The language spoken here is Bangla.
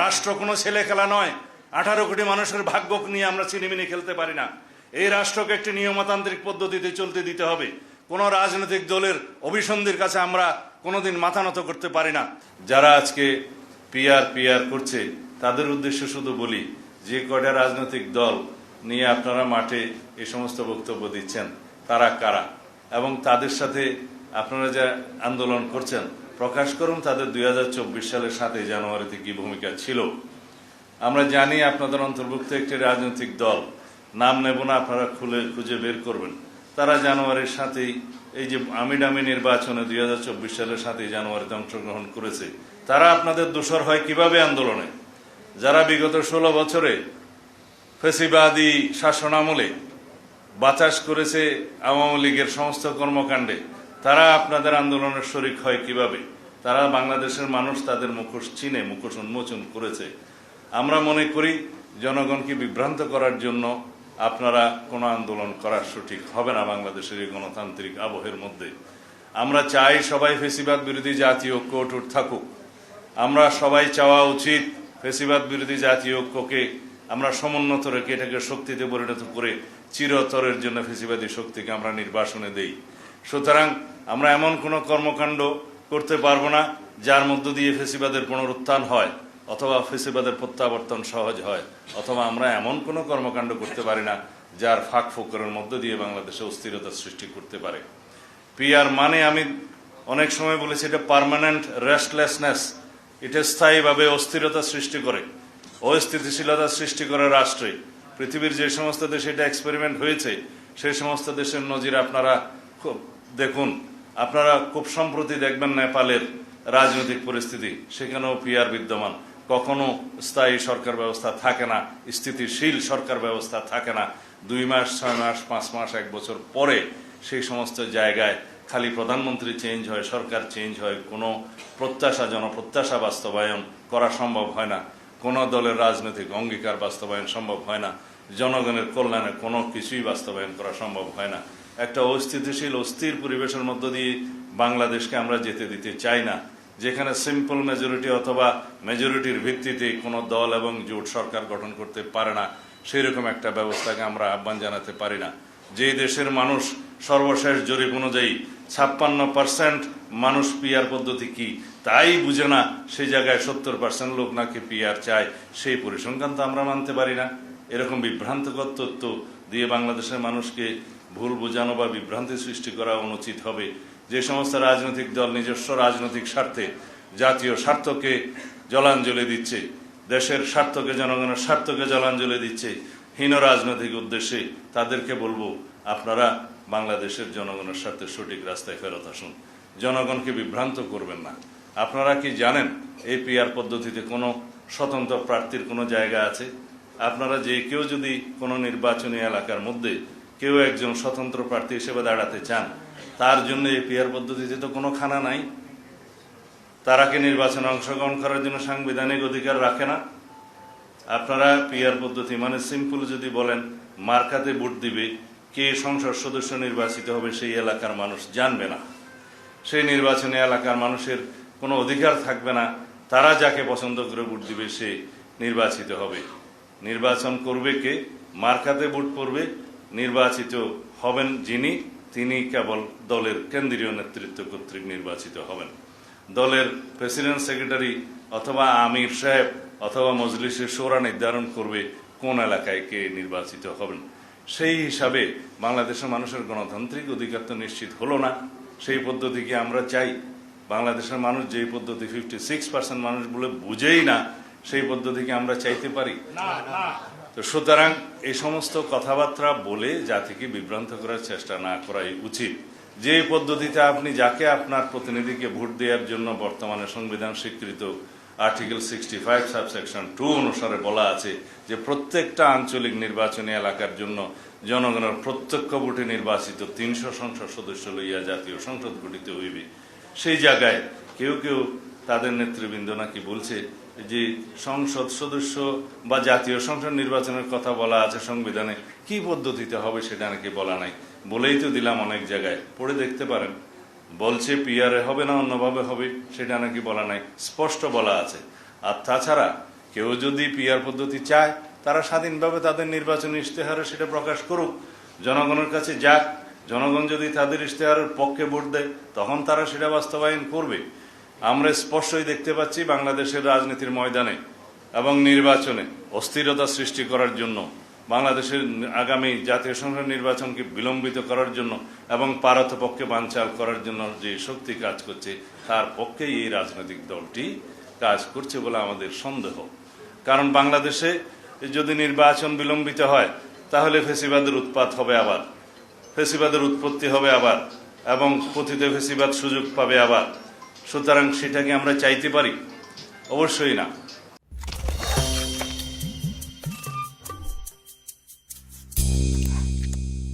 রাষ্ট্র কোনো ছেলে খেলা নয়। আঠারো কোটি মানুষের ভাগ্য নিয়ে আমরা চিনিমিনি খেলতে পারি না। এই রাষ্ট্রকে একটি নিয়মতান্ত্রিক পদ্ধতিতে চলতে দিতে হবে। কোনো রাজনৈতিক দলের অভিসন্ধির কাছে আমরা কোনোদিন মাথা নত করতে পারি না। যারা আজকে পিয়ার পিয়ার করছে, তাদের উদ্দেশ্য শুধু বলি, যে কয়টা রাজনৈতিক দল নিয়ে আপনারা মাঠে এই সমস্ত বক্তব্য দিচ্ছেন, তারা কারা? এবং তাদের সাথে আপনারা যা আন্দোলন করছেন প্রকাশ করুন, তাদের দুই হাজার চব্বিশ সালের সাতই জানুয়ারিতে কি ভূমিকা ছিল। আমরা জানি আপনাদের অন্তর্ভুক্ত একটি রাজনৈতিক দল। নাম নেব না, আপনারা খুলে খুঁজে বের করবেন। তারা জানুয়ারির সাথেই এই যে আমিডামি নির্বাচনে দুই হাজার চব্বিশ সালের সাতই জানুয়ারিতে অংশগ্রহণ করেছে, তারা আপনাদের দোষর হয় কীভাবে আন্দোলনে? যারা বিগত ষোলো বছরে ফেসিবাদী শাসনামলে বাতাস করেছে আওয়ামী লীগের সমস্ত কর্মকাণ্ডে তারা আপনাদের আন্দোলনের শরিক হয় কীভাবে? তারা বাংলাদেশের মানুষ তাদের মুখোশ চিনে, মুখোশ উন্মোচন করেছে। আমরা মনে করি, জনগণকে বিভ্রান্ত করার জন্য আপনারা কোনো আন্দোলন করার সঠিক হবে না বাংলাদেশের এই গণতান্ত্রিক আবহের মধ্যে। আমরা চাই সবাই ফেসিবাদ বিরোধী জাতীয় ঐক্য অটুট থাকুক। আমরা সবাই চাওয়া উচিত ফেসিবাদ বিরোধী জাতীয় ঐক্যকে আমরা সমুন্নত রেখে এটাকে শক্তিতে পরিণত করে চিরতরের জন্য ফেসিবাদী শক্তিকে আমরা নির্বাসনে দেই। সুতরাং আমরা এমন কোনো কর্মকাণ্ড করতে পারব না, যার মধ্য দিয়ে ফেসিবাদের পুনরুত্থান হয়, অথবা ফেসিবাদের প্রত্যাবর্তন সহজ হয়, অথবা আমরা এমন কোনো কর্মকাণ্ড করতে পারি না, যার ফাঁক ফোকরের মধ্য দিয়ে বাংলাদেশে অস্থিরতা সৃষ্টি করতে পারে। পিআর মানে আমি অনেক সময় বলেছি, এটা পার্মানেন্ট রেস্টলেসনেস। এটা স্থায়ীভাবে অস্থিরতা সৃষ্টি করে, অস্থিতিশীলতা সৃষ্টি করে রাষ্ট্রে। পৃথিবীর যে সমস্ত দেশে এটা এক্সপেরিমেন্ট হয়েছে সেই সমস্ত দেশের নজির আপনারা খুব দেখুন, আপনারা খুব সম্প্রতি দেখবেন নেপালের রাজনৈতিক পরিস্থিতি, সেখানেও পিআর বিদ্যমান। কখনো স্থায়ী সরকার ব্যবস্থা থাকে না, স্থিতিশীল সরকার ব্যবস্থা থাকে না। দুই মাস, ছয় মাস, পাঁচ মাস, এক বছর পরে সেই সমস্ত জায়গায় খালি প্রধানমন্ত্রী চেঞ্জ হয়, সরকার চেঞ্জ হয়, কোনো প্রত্যাশা, জনপ্রত্যাশা বাস্তবায়ন করা সম্ভব হয় না। কোনো দলের রাজনৈতিক অঙ্গীকার বাস্তবায়ন সম্ভব হয় না। জনগণের কল্যাণে কোনো কিছুই বাস্তবায়ন করা সম্ভব হয় না। একটা অস্থিতিশীল, অস্থির পরিবেশের মধ্য দিয়ে বাংলাদেশকে আমরা যেতে দিতে চাই না। যেখানে সিম্পল মেজরিটি অথবা মেজরিটির ভিত্তিতে কোনো দল এবং জোট সরকার গঠন করতে পারে না সেই রকম একটা ব্যবস্থাকে আমরা আহ্বান জানাতে পারি না। যে দেশের মানুষ সর্বশেষ জরিপ অনুযায়ী ছাপ্পান্ন পার্সেন্ট মানুষ পিয়ার পদ্ধতি কি, তাই বুঝে না সেই জায়গায় সত্তর পার্সেন্ট লোক নাকি পিয়ার চায়, সেই পরিসংখ্যান তো আমরা মানতে পারি না। এরকম বিভ্রান্তকর তথ্য দিয়ে বাংলাদেশের মানুষকে ভুল বোঝানো বা বিভ্রান্তি সৃষ্টি করা অনুচিত হবে। যে সমস্ত রাজনৈতিক দল নিজস্ব রাজনৈতিক স্বার্থে জাতীয় স্বার্থকে জলাঞ্জলি দিচ্ছে, দেশের স্বার্থকে, জনগণের স্বার্থকে জলাঞ্জলি দিচ্ছে, হীন রাজনৈতিক উদ্দেশ্যে তাদেরকে বলব, আপনারা বাংলাদেশের জনগণের স্বার্থে সঠিক রাস্তায় ফেরত আসুন। জনগণকে বিভ্রান্ত করবেন না। আপনারা কি জানেন এই পিআর পদ্ধতিতে কোনো স্বতন্ত্র প্রার্থীর কোনো জায়গা আছে? আপনারা যে কেউ যদি কোনো নির্বাচনী এলাকার মধ্যে কেউ একজন স্বতন্ত্র প্রার্থী হিসেবে দাঁড়াতে চান, তার জন্য এই পিআর পদ্ধতিতে তো কোনো খানা নাই। তারা কি নির্বাচনে অংশগ্রহণ করার জন্য সাংবিধানিক অধিকার রাখে না। আপনারা পিআর পদ্ধতি মানে সিম্পল যদি বলেন, মার্কাতে ভোট দিবে, কে সংসদ সদস্য নির্বাচিত হবে সেই এলাকার মানুষ জানবে না। সেই নির্বাচনী এলাকার মানুষের কোনো অধিকার থাকবে না, তারা যাকে পছন্দ করে ভোট দিবে সে নির্বাচিত হবে। নির্বাচন করবে কে? মার্কাতে ভোট পড়বে নির্বাচিত হবেন যিনি, তিনি কেবল দলের কেন্দ্রীয় নেতৃত্ব কর্তৃক নির্বাচিত হবেন। দলের প্রেসিডেন্ট সেক্রেটারি অথবা আমির সাহেব অথবা মজলিসের সোরা নির্ধারণ করবে কোন এলাকায় কে নির্বাচিত হবেন। সেই হিসাবে বাংলাদেশের মানুষের গণতান্ত্রিক অধিকার তো নিশ্চিত হলো না। সেই পদ্ধতিকে আমরা চাই? বাংলাদেশের মানুষ যেই পদ্ধতি ফিফটি সিক্স পার্সেন্ট মানুষ বলে বুঝেই না, সেই পদ্ধতিকে আমরা চাইতে পারি? তো সুতরাং এই সমস্ত কথাবার্তা বলে জাতিকে বিভ্রান্ত করার চেষ্টা না করাই উচিত। যে পদ্ধতিতে আপনি যাকে আপনার প্রতিনিধিকে ভোট দেওয়ার জন্য বর্তমানে সংবিধান স্বীকৃত article sixty five subsection two অনুসারে বলা আছে যে প্রত্যেকটা আঞ্চলিক নির্বাচনী এলাকার জন্য জনগণের প্রত্যক্ষ ভোটে নির্বাচিত তিনশো সংসদ সদস্য লইয়া জাতীয় সংসদ গঠিত হইবে। সেই জায়গায় কেউ কেউ তাদের নেতৃবৃন্দ নাকি বলছে যে সংসদ সদস্য বা জাতীয় সংসদ নির্বাচনের কথা বলা আছে সংবিধানে, কি পদ্ধতিতে হবে সেটা নাকি বলা নাই? বলেই তো দিলাম অনেক জায়গায়। পড়ে দেখতে পারেন। বলছে পিয়ারে হবে না অন্যভাবে হবে, সেটা নাকি বলা নাই। স্পষ্ট বলা আছে। আর তাছাড়া কেউ যদি পিআর পদ্ধতি চায়, তারা স্বাধীনভাবে তাদের নির্বাচনী ইশতেহারে সেটা প্রকাশ করুক। জনগণের কাছে যাক। জনগণ যদি তাদের ইশতেহারের পক্ষে ভোট দেয়, তখন তারা সেটা বাস্তবায়ন করবে। আমরা স্পষ্টই দেখতে পাচ্ছি বাংলাদেশের রাজনীতির ময়দানে এবং নির্বাচনে অস্থিরতা সৃষ্টি করার জন্য, বাংলাদেশের আগামী জাতীয় সংসদ নির্বাচনকে বিলম্বিত করার জন্য এবং পারতপক্ষে বানচাল করার জন্য যে শক্তি কাজ করছে, তার পক্ষেই এই রাজনৈতিক দলটি কাজ করছে বলে আমাদের সন্দেহ। কারণ বাংলাদেশে যদি নির্বাচন বিলম্বিত হয়, তাহলে ফেসিবাদের উৎপাত হবে আবার, ফেসিবাদের উৎপত্তি হবে আবার এবং পতিত ফেসিবাদ সুযোগ পাবে আবার। সুতরাং সেটাকে আমরা চাইতে পারি? অবশ্যই না।